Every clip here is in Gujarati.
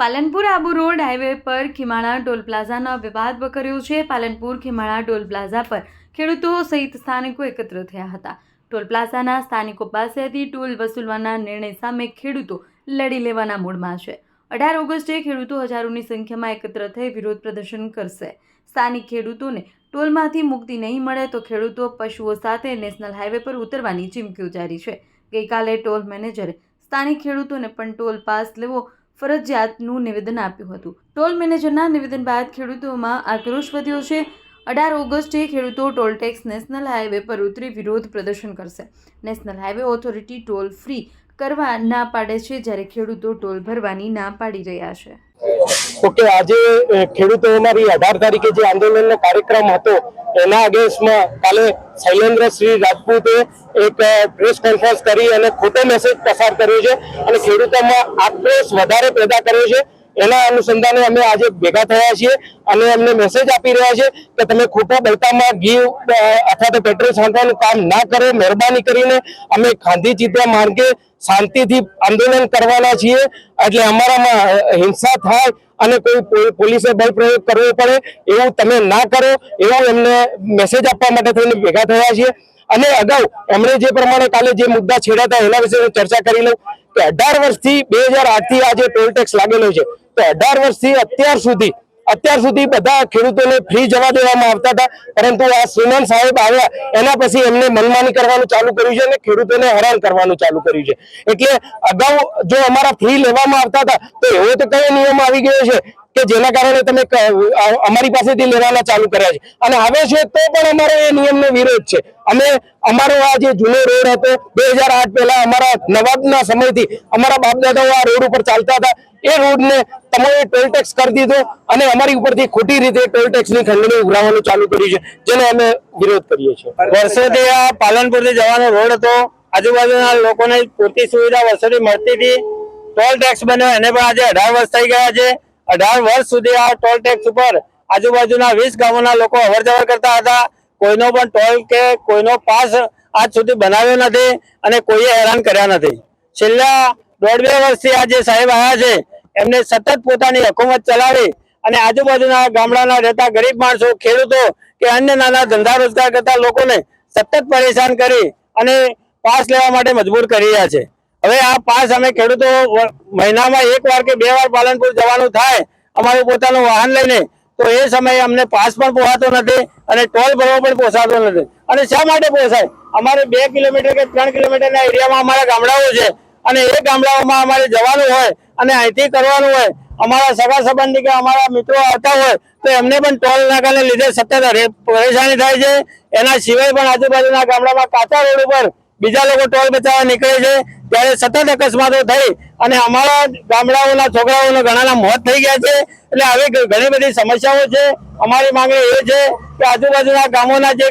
પાલનપુર આબુ રોડ હાઈવે પર ખીમાણા ટોલ પ્લાઝાનો વિવાદ વકર્યો છે. પાલનપુર ખીમાણા ટોલ પ્લાઝા પર ખેડૂતો સહિત સ્થાનિકો એકત્ર થયા હતા. ટોલ પ્લાઝાના સ્થાનિકો પાસેથી ટોલ વસૂલવાના નિર્ણય સામે ખેડૂતો લડી લેવાના મૂડમાં છે. અઢાર ઓગસ્ટે ખેડૂતો હજારોની સંખ્યામાં એકત્ર થઈ વિરોધ પ્રદર્શન કરશે. સ્થાનિક ખેડૂતોને ટોલમાંથી મુક્તિ નહીં મળે તો ખેડૂતો પશુઓ સાથે નેશનલ હાઈવે પર ઉતરવાની ચીમકી જારી છે. ગઈકાલે ટોલ મેનેજરે સ્થાનિક ખેડૂતોને પણ ટોલ પાસ લેવો ફરજિયાતનું નિવેદન આપ્યું હતું. ટોલ મેનેજરના નિવેદન બાદ ખેડૂતોમાં આક્રોશ વધ્યો છે. અઢાર ઓગસ્ટે ખેડૂતો ટોલ ટેક્સ નેશનલ હાઈવે પર ઉતરી વિરોધ પ્રદર્શન કરશે. National highway authority toll free કરવા ના પાડે છે જ્યારે ખેડૂતો ટોલ ભરવાની ના પાડી રહ્યા છે. ઓકે આજે અ, બી અમારી અઢાર તારીખે જે આંદોલનનો કાર્યક્રમ હતો એના અગેન્સ્ટમાં કાલે શૈલેન્દ્ર શ્રી રાજપૂતે એક પ્રેસ કોન્ફરન્સ કરી અને ખોટો મેસેજ પસાર કર્યો છે અને ખેડૂતોમાં આક્રોશ વધારે પેદા કર્યો છે. એના અનુસંધાને અમે આજે ભેગા થયા છીએ અને અમને મેસેજ આપી રહ્યા છે કે તમે ખોટા બળતામાં ઘી અથવા તો પેટ્રોલ છાંટવાનું કામ ના કરો મહેરબાની કરીને અમે ગાંધી ચિત્રા માર્ગે શાંતિથી આંદોલન કરવાના છીએ. એટલે અમારામાં હિંસા થાય અને કોઈ પોલીસે બળ પ્રયોગ કરવો પડે, એવું તમે ના કરો, એવો એમને મેસેજ આપવા માટે થઈને ભેગા થયા છીએ. અને અગાઉ એમણે જે પ્રમાણે કાલે જે મુદ્દા છેડ્યા હતા એના વિશે હું ચર્ચા કરી લઉં. કે અઢાર વર્ષથી બે હજાર આઠથી આ જે ટોલ ટેક્સ લાગેલો છે, તો અઢાર વર્ષથી અત્યાર સુધી અત્યાર સુધી બધા ખેડૂતોને ફ્રી જવા દેવામાં આવતા હતા, પરંતુ આ શ્રીમાન સાહેબ આવ્યા, એના પછી એમને મનમાની કરવાનું ચાલુ કર્યું છે અને ખેડૂતોને હેરાન કરવાનું ચાલુ કર્યું છે. એટલે અગાઉ જો અમારા ફ્રી લેવામાં આવતા હતા, તો એવો તો કયો નિયમ આવી ગયો છે કે જેના કારણે તમે અમારી પાસેથી લેવાના ચાલુ કર્યા છે. અને આવે છે તો પણ અમારો એ નિયમનો વિરોધ છે. અમે, અમારો આ જે જૂનો રોડ હતો, બે હજાર આઠ પહેલા અમારા નવાબના સમયથી અમારા બાપ દાદાઓ આ રોડ ઉપર ચાલતા હતા. એ રોડને તમારે ટોલ ટેક્સ કરી દીધો અને અમારી ઉપરથી ખોટી રીતે ટોલ ટેક્સની ખંડણી ઉઘરાવવાનું ચાલુ કર્યું છે, જેનો અમે વિરોધ કરીએ છીએ. વર્ષોથી આ પાલનપુરથી જવાનો રોડ હતો, આજુબાજુના લોકોને પૂરતી સુવિધા વર્ષોથી મળતી હતી. ટોલ ટેક્સ બન્યો, એને પણ આજે અઢાર વર્ષ થઈ ગયા છે. અઢાર વર્ષ સુધી આ ટોલ ટેક્સ ઉપર આજુબાજુના વીસ ગામોના લોકો અવર કરતા હતા. કોઈનો પણ ટોલ કે કોઈનો પાસ આજ સુધી બનાવ્યો નથી અને કોઈએ હેરાન કર્યા નથી. છેલ્લા દોઢ બે વર્ષથી આ જે સાહેબ આવ્યા છે, એમને સતત પોતાની હકુમત ચલાવી અને આજુબાજુના ગામડાના રહેતા ગરીબ માણસો, ખેડૂતો કે અન્ય નાના ધંધા રોજગાર કરતા લોકોને સતત પરેશાન કરી અને પાસ લેવા માટે મજબૂર કરી રહ્યા છે. હવે આ પાસ અમે ખેડૂતો મહિનામાં એક વાર કે બે વાર પાલનપુર જવાનું થાય, અમારું પોતાનું વાહન લઈને, તો એ સમયે અમને પાસ પણ પોસાતો નથી અને ટોલ ભરવો પણ પોસાતો નથી. અને શા માટે પોસાય? અમારે બે કિલોમીટર કે ત્રણ કિલોમીટરના એરિયામાં અમારા ગામડાઓ છે અને એ ગામડાઓમાં અમારે જવાનું હોય અને અહીંથી કરવાનું હોય, અમારા સગા સંબંધી કે અમારા મિત્રો આવતા હોય, તો એમને પણ ટોલ નાકાને લીધે સતત પરેશાની થાય છે. એના સિવાય પણ આજુબાજુના ગામડામાં કાચા રોડ ઉપર બીજા લોકો ટોલ બચાવવા નીકળે છે. ત્યારે સતત અકસ્માતો થઈ અને અમારા ગામડાઓના છોકરાઓના ઘણાના મોત થઈ ગયા છે. એટલે આવી ઘણી બધી સમસ્યાઓ છે. અમારી માંગણી એ છે કે આજુબાજુના ગામોના જે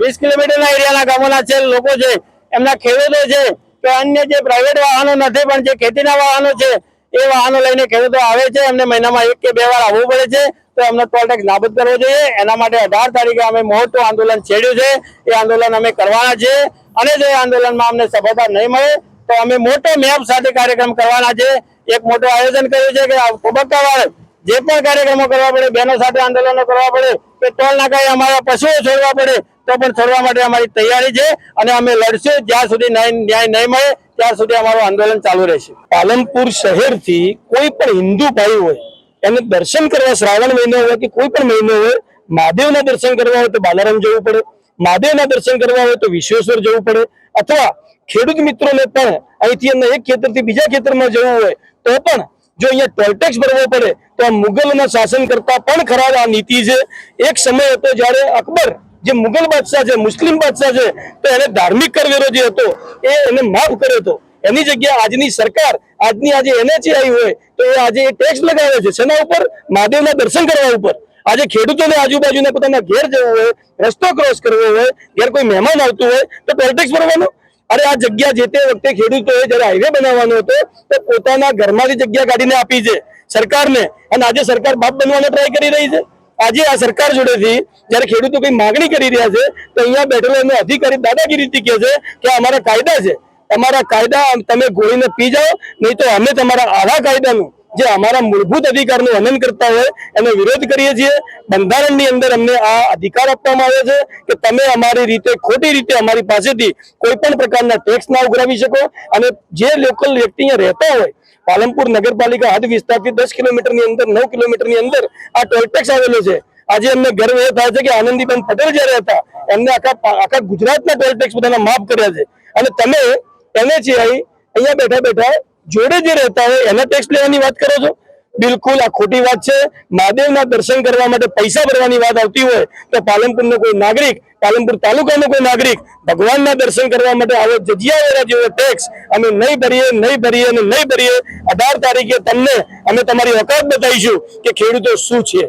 વીસ કિલોમીટરના એરિયાના ગામોના છે લોકો છે, એમના ખેડૂતો છે કે અન્ય જે પ્રાઇવેટ વાહનો નથી, પણ જે ખેતીના વાહનો છે, એ વાહનો લઈને ખેડૂતો આવે છે. એમને મહિનામાં એક કે બે વાર આવવું પડે છે. તો એમનો ટોલ ટેક્સ નાબૂદ કરવો જોઈએ. એના માટે અઢાર તારીખે અમે મોટું આંદોલન છેડ્યું છે. એ આંદોલન અમે કરવાના છે. અને જો એ આંદોલનમાં અમને સફળતા નહીં મળે, તો અમે મોટો મેપ સાથે કાર્યક્રમ કરવાના છે. એક મોટું આયોજન કર્યું છે કે તબક્કાવાર જે પણ કાર્યક્રમો કરવા પડે બહેનો સાથે આંદોલનો કરવા પડે કે ટોલ નાકાએ અમારા પશુઓ છોડવા પડે. તો પણ છોડવા માટે અમારી તૈયારી છે અને અમે લડશું. જ્યાં સુધી ન્યાય નહીં મળે, ત્યાં સુધી અમારું આંદોલન ચાલુ રહેશે. પાલનપુર શહેરથી કોઈ પણ હિન્દુ ભાઈ હોય, એને દર્શન કરવા શ્રાવણ મહિનો હોય કે કોઈ પણ મહિનો હોય, મહાદેવના દર્શન કરવા હોય તો બાલારામ જવું પડે. મહાદેવના દર્શન કરવા હોય તો વિશ્વેશ્વર જવું પડે. અથવા ખેડૂત મિત્રોને પણ અહીંથી એમના એક ખેતરથી બીજા ખેતરમાં જવું હોય, તો પણ જો અહીંયા ટોલ ટેક્સ ભરવો પડે, તો આ મુગલોના શાસન કરતા પણ ખરાબ આ નીતિ છે. એક સમય હતો જ્યારે અકબર જે મુગલ બાદશાહ છે, મુસ્લિમ બાદશાહ છે, તો એને ધાર્મિક કરવેરો જે હતો, એ એને માફ કર્યો હતો. એની જગ્યાએ આજની સરકાર, આજની આજે એનએચી આવી હોય, તો એ આજે એ ટેક્સ લગાવે છે, શેના ઉપર? મહાદેવના દર્શન કરવા ઉપર. આજે ખેડૂતોને આજુબાજુના પોતાના ઘેર જવું હોય, રસ્તો ક્રોસ કરવો હોય, ઘેર કોઈ મહેમાન આવતું હોય, તો ટોલ ટેક્સ ભરવાનો? અરે આ જગ્યા જે તે વખતે ખેડૂતોએ જયારે હાઈવે બનાવવાનો હતો, તો પોતાના ઘરમાંથી જગ્યા કાઢીને આપી છે સરકારને. અને આજે સરકાર બાપ બનવાનો ટ્રાય કરી રહી છે. આજે આ સરકાર જોડેથી જયારે ખેડૂતો કઈ માગણી કરી રહ્યા છે, તો અહીંયા બેઠેલો એમનો અધિકારી દાદાગીરીથી કહે છે કે અમારા કાયદા છે. તમારા કાયદા તમે ગોળીને પી જાઓ, નહીં તો અમે તમારા આવા કાયદાનું જે અમારા મૂળભૂત અધિકારનું હનન કરતા હોય, એનો વિરોધ કરીએ છીએ. બંધારણની અંદર અમને આ અધિકાર આપવામાં આવ્યો છે કે તમે અમારી રીતે, ખોટી રીતે અમારી પાસેથી કોઈ પણ પ્રકારના ટેક્સ ના ઉઘરાવી શકો અને જે લોકલ વ્યક્તિ અહીંયા રહેતા હોય, પાલનપુર નગરપાલિકા હદ વિસ્તારથી દસ કિલોમીટરની અંદર, નવ કિલોમીટરની અંદર આ ટોલ ટેક્સ આવેલો છે. આજે અમને ગર્વ એ થાય છે કે આનંદીબેન પટેલ જયારે હતા, એમને આખા આખા ગુજરાતના ટોલ ટેક્સ બધાના માફ કર્યા છે. અને તમે એને છે અહીં, અહીંયા બેઠા બેઠા જોડે જે રહેતા હોય, એના ટેક્સ લેવાની વાત કરો છો? બિલકુલ, આ ખોટી વાત છે. મહાદેવના દર્શન કરવા માટે પૈસા ભરવાની વાત આવતી હોય, તો પાલનપુરનો કોઈ નાગરિક, પાલનપુર તાલુકાનો કોઈ નાગરિક ભગવાનના દર્શન કરવા માટે આવો જજિયાવેરા જેવો ટેક્સ અમે નહીં ભરીએ નહીં ભરીએ અને નહીં ભરીએ. અઢાર તારીખે તમને અમે તમારી ઓકાત બતાવીશું કે ખેડૂતો શું છે.